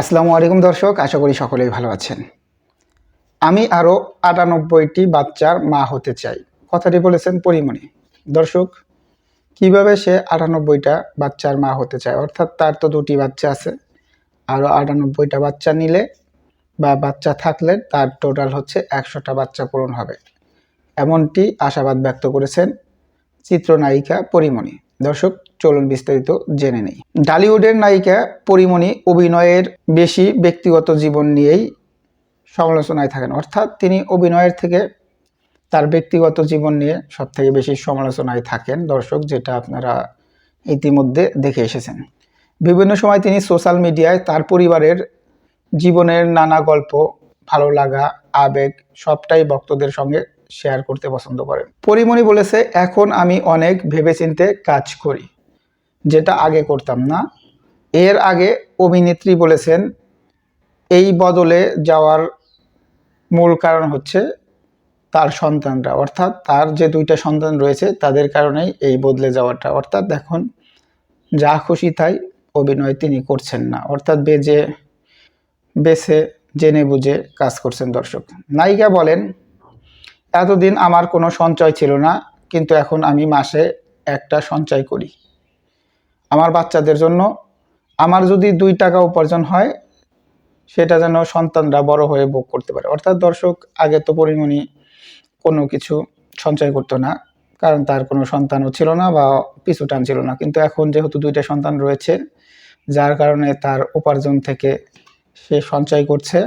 আসসালামু আলাইকুম দর্শক, আশা করি সকলেই ভালো আছেন। আমি আরও আটানব্বইটি বাচ্চার মা হতে চাই। কথাটি বলেছেন পরিমণি। দর্শক, কীভাবে সে আটানব্বইটা বাচ্চার মা হতে চায়? অর্থাৎ তার তো দুটি বাচ্চা আছে। আরও আটানব্বইটা বাচ্চা নিলে বা বাচ্চা থাকলে তার টোটাল হচ্ছে একশোটা বাচ্চা পূরণ হবে। এমনটি আশাবাদ ব্যক্ত করেছেন চিত্রনায়িকা পরিমণি। দর্শক, চলুন বিস্তারিত জেনে নেই। ডালিউডের নায়িকা পরিমণি অভিনয়ের বেশি ব্যক্তিগত জীবন নিয়েই সমালোচনায় থাকেন। অর্থাৎ তিনি অভিনয়ের থেকে তার ব্যক্তিগত জীবন নিয়ে সব থেকে বেশি সমালোচনায় থাকেন দর্শক, যেটা আপনারা ইতিমধ্যে দেখে এসেছেন। বিভিন্ন সময় তিনি সোশ্যাল মিডিয়ায় তার পরিবারের জীবনের নানা গল্প, ভালো লাগা, আবেগ, সবটাই ভক্তদের সঙ্গে শেয়ার করতে পছন্দ করেন পরিমণি বলেছে, এখন আমি অনেক ভেবেচিন্তে কাজ করি, যেটা আগে করতাম না। এর আগে অভিনেত্রী বলেছেন, এই বদলে যাওয়ার মূল কারণ হচ্ছে তার সন্তানরা। অর্থাৎ তার যে দুইটা সন্তান রয়েছে, তাদের কারণেই এই বদলে যাওয়াটা। অর্থাৎ এখন যা খুশি তাই অভিনয় তিনি করছেন না। অর্থাৎ বেজে, বেছে, জেনে বুঝে কাজ করছেন দর্শক। নায়িকা বলেন এতদিন আমার কোনো সঞ্চয় ছিল না, কিন্তু এখন আমি মাসে একটা সঞ্চয় করি। আমার বাচ্চাদের জন্য আমার যদি দুই টাকা উপার্জন হয়, সেটা যেন সন্তানরা বড় হয়ে ভোগ করতে পারে। অর্থাৎ দর্শক, আগে তো পরিমণি কোনো কিছু সঞ্চয় করতো না, কারণ তার কোনো সন্তানও ছিল না বা পিছু টান ছিল না। কিন্তু এখন যেহেতু দুইটা সন্তান রয়েছে, যার কারণে তার উপার্জন থেকে সে সঞ্চয় করছে,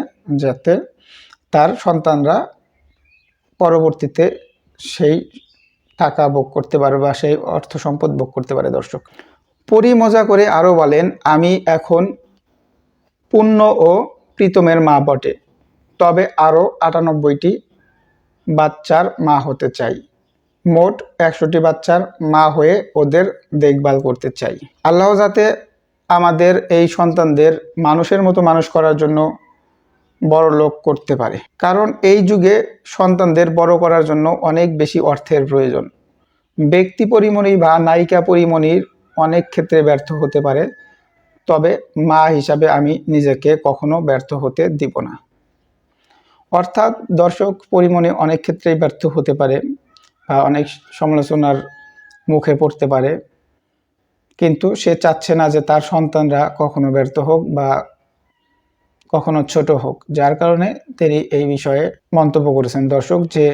যাতে তার সন্তানরা পরবর্তীতে সেই টাকা ভোগ করতে পারে বা সেই অর্থ সম্পদ ভোগ করতে পারে দর্শক। পরি মজা করে আরও বলেন, আমি এখন পুণ্য ও প্রীতমের মা বটে। তবে আরও আটানব্বইটি বাচ্চার মা হতে চাই। মোট একশোটি বাচ্চার মা হয়ে ওদের দেখভাল করতে চাই। আল্লাহ যাতে আমাদের এই সন্তানদের মানুষের মতো মানুষ করার জন্য বড় লোক করতে পারে। কারণ এই যুগে সন্তানদের বড় করার জন্য অনেক বেশি অর্থের প্রয়োজন। ব্যক্তি পরিমণি বা নায়িকা পরিমণির অনেক ক্ষেত্রে ব্যর্থ হতে পারে, তবে মা হিসাবে আমি নিজেকে কখনো ব্যর্থ হতে দিব না। অর্থাৎ দর্শক পরিমণি অনেক ক্ষেত্রেই ব্যর্থ হতে পারে বা অনেক সমালোচনার মুখে পড়তে পারে, কিন্তু সে চাচ্ছে না যে তার সন্তানরা কখনো ব্যর্থ হোক বা কখনো ছোট হোক, যার কারণে তিনি এই বিষয়ে মন্তব্য করেছেন। দর্শক, যে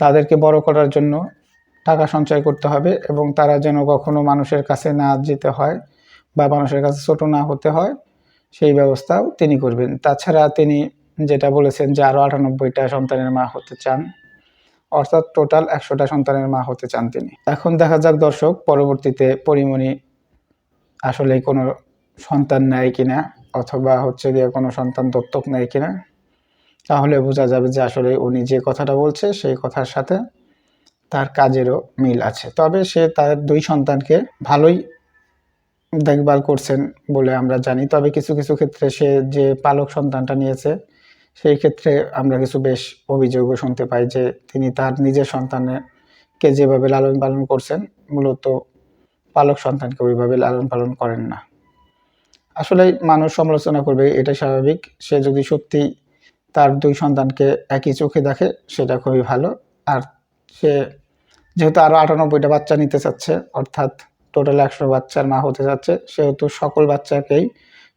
তাদেরকে বড় করার জন্য টাকা সঞ্চয় করতে হবে এবং তারা যেন কখনো মানুষের কাছে না যেতে হয় বা মানুষের কাছে ছোট না হতে হয়, সেই ব্যবস্থাও তিনি করবেন। তাছাড়া তিনি যেটা বলেছেন যে আরও আটানব্বইটা সন্তানের মা হতে চান, অর্থাৎ টোটাল একশোটা সন্তানের মা হতে চান তিনি। এখন দেখা যাক দর্শক, পরবর্তীতে পরিমণি আসলে কোনো সন্তান নেয় কিনা। অথবা হচ্ছে গিয়ে কোনো সন্তান দত্তক নেয় কিনা, তাহলে বোঝা যাবে যে আসলে উনি যে কথাটা বলছে সেই কথার সাথে তার কাজেরও মিল আছে। তবে সে তার দুই সন্তানকে ভালোই দেখভাল করছেন বলে আমরা জানি। তবে কিছু কিছু ক্ষেত্রে সে যে পালক সন্তানটা নিয়েছে, সেই ক্ষেত্রে আমরা কিছু বেশ অভিযোগও শুনতে পাই যে তিনি তার নিজের সন্তানকে যেভাবে লালন পালন করছেন, মূলত পালক সন্তানকে ওইভাবে লালন পালন করেন না। আসলে মানুষ সমালোচনা করবে এটা স্বাভাবিক। সে যদি সত্যি তার দুই সন্তানকে একই চোখে দেখে, সেটা খুবই ভালো। আর সে যেহেতু আরও আটানব্বইটা বাচ্চা নিতে চাচ্ছে, অর্থাৎ টোটাল একশো বাচ্চার মা হতে চাচ্ছে সেহেতু সকল বাচ্চাকেই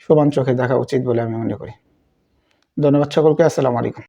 সমান চোখে দেখা উচিত বলে আমি মনে করি। ধন্যবাদ সকলকে, আসসালামু আলাইকুম।